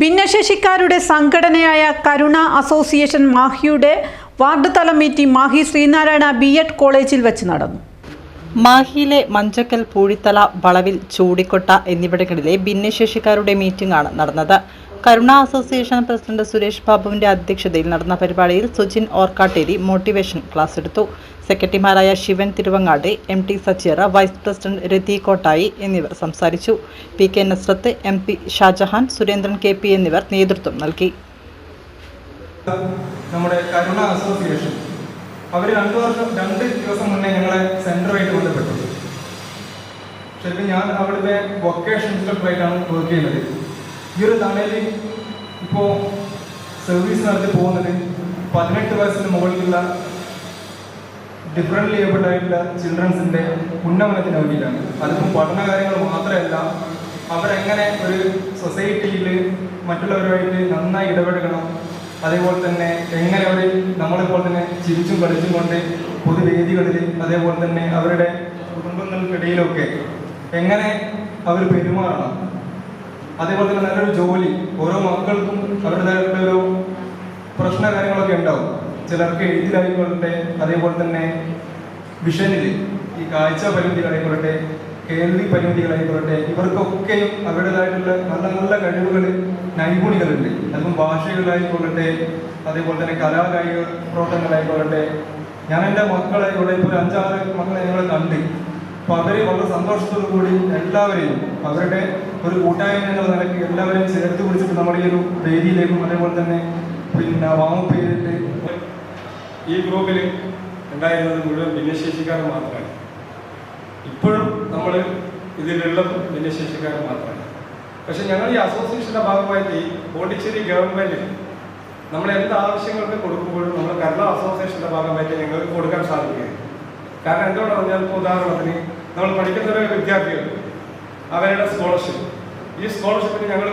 ഭിന്നശേഷിക്കാരുടെ സംഘടനയായ കരുണ അസോസിയേഷൻ മാഹിയുടെ വാർഡ് തല meeting Mahe Sreenarayana B Ed കോളേജിൽ വെച്ച് നടന്നു. മാഹിയിലെ മഞ്ചക്കൽ പൂഴിത്തല വളവിൽ ചൂടിക്കൊട്ട എന്നിവിടങ്ങളിലെ ഭിന്നശേഷിക്കാരുടെ ആണ് നടന്നത്. കരുണ അസോസിയേഷൻ പ്രസിഡന്റ് സുരേഷ് ബാബുവിന്റെ അധ്യക്ഷതയിൽ നടന്ന പരിപാടിയിൽ സുജിൻ ഓർക്കാട്ടേരി മോട്ടിവേഷൻ ക്ലാസ് എടുത്തു. സെക്രട്ടറിമാരായ Sivan Thiruvangad M T സച്ചേറ vice president Rathi Kottayi എന്നിവർ സംസാരിച്ചു. P K Nasrath M P Shajahan Surendran K P എന്നിവർ നേതൃത്വം നൽകി. നമ്മുടെ കരുണ അസോസിയേഷൻ അവർ രണ്ട് വർഷം രണ്ട് ദിവസം മുന്നേ ഞങ്ങളെ സെന്ററുമായിട്ട് ബന്ധപ്പെട്ടു. ശരിക്കും ഞാൻ അവിടുത്തെ വൊക്കേഷൻ ഇൻസ്ട്രക്ടറായിട്ടാണ് വർക്ക് ചെയ്യുന്നത്. ഈ ഒരു തണലിൽ ഇപ്പോൾ സർവീസ് നടത്തി പോകുന്നത് പതിനെട്ട് വയസ്സിന് മുകളിലുള്ള ഡിഫറെന്റ് ഏബിൾഡ് ആയിട്ടുള്ള ചിൽഡ്രൻസിന്റെ ഉന്നമനത്തിന് വേണ്ടിയിട്ടാണ്. അതിപ്പം പഠന കാര്യങ്ങൾ മാത്രമല്ല അവരെങ്ങനെ ഒരു സൊസൈറ്റിയിൽ മറ്റുള്ളവരുമായിട്ട് നന്നായി ഇടപഴകണം അതേപോലെ തന്നെ എങ്ങനെ അവർ നമ്മളെപ്പോലെ തന്നെ ചിരിച്ചും കളിച്ചും കൊണ്ട് പൊതുവേദികളിൽ അതേപോലെ തന്നെ അവരുടെ കുടുംബങ്ങൾക്കിടയിലൊക്കെ എങ്ങനെ അവർ പെരുമാറണം അതേപോലെ തന്നെ നല്ലൊരു ജോലി. ഓരോ മക്കൾക്കും അവരുടേതായിട്ടുള്ള ഒരു പ്രശ്ന കാര്യങ്ങളൊക്കെ ഉണ്ടാവും. ചിലർക്ക് എഴുതിലായിക്കൊള്ളട്ടെ അതേപോലെ തന്നെ വിഷനിൽ ഈ കാഴ്ച പരിമിതികളായിക്കൊള്ളട്ടെ കേൾവി പരിമിതികളായിക്കൊള്ളട്ടെ ഇവർക്കൊക്കെയും അവരുടേതായിട്ടുള്ള നല്ല നല്ല കഴിവുകൾ നൈപുണികളുണ്ട്. അതിപ്പം ഭാഷകളായിക്കൊള്ളട്ടെ അതേപോലെ തന്നെ കലാകായിക പ്രവർത്തനങ്ങളായിക്കൊള്ളട്ടെ. ഞാൻ എന്റെ മക്കളെ ഇവിടെ ഇപ്പോൾ ഒരു അഞ്ചാറ് മക്കളെ ഞങ്ങൾ കണ്ട്. അപ്പോൾ അവർ വളരെ സന്തോഷത്തോടു കൂടി എല്ലാവരെയും അവരുടെ ഒരു കൂട്ടായ്മ എന്നുള്ള നിലയ്ക്ക് എല്ലാവരെയും ചേർത്ത് പിടിച്ചിട്ട് നമ്മുടെ ഈ ഒരു വേദിയിലേക്കും അതേപോലെ തന്നെ പിന്നെ വാമപ്പ് ഈ ഗ്രൂപ്പിൽ ഉണ്ടായിരുന്നത് മുഴുവൻ ഭിന്നശേഷിക്കാർ മാത്രമാണ്. ഇപ്പോഴും നമ്മൾ ഇതിലുള്ള ഭിന്നശേഷിക്കാർ മാത്രമാണ്. പക്ഷെ ഞങ്ങൾ ഈ അസോസിയേഷന്റെ ഭാഗമായിട്ട് പോണ്ടിച്ചേരി ഗവൺമെന്റ് നമ്മൾ എന്ത് ആവശ്യങ്ങൾക്ക് കൊടുക്കുമ്പോഴും നമ്മൾ കേരള അസോസിയേഷന്റെ ഭാഗമായിട്ട് ഞങ്ങൾക്ക് കൊടുക്കാൻ സാധിക്കുകയാണ്. കാരണം എന്തുകൊണ്ടാണ് ഞാൻ ഉദാഹരണത്തിന് നമ്മൾ പഠിക്കുന്ന വിദ്യാർത്ഥികൾ അവരുടെ സ്കോളർഷിപ്പ് ഈ സ്കോളർഷിപ്പിന് ഞങ്ങൾ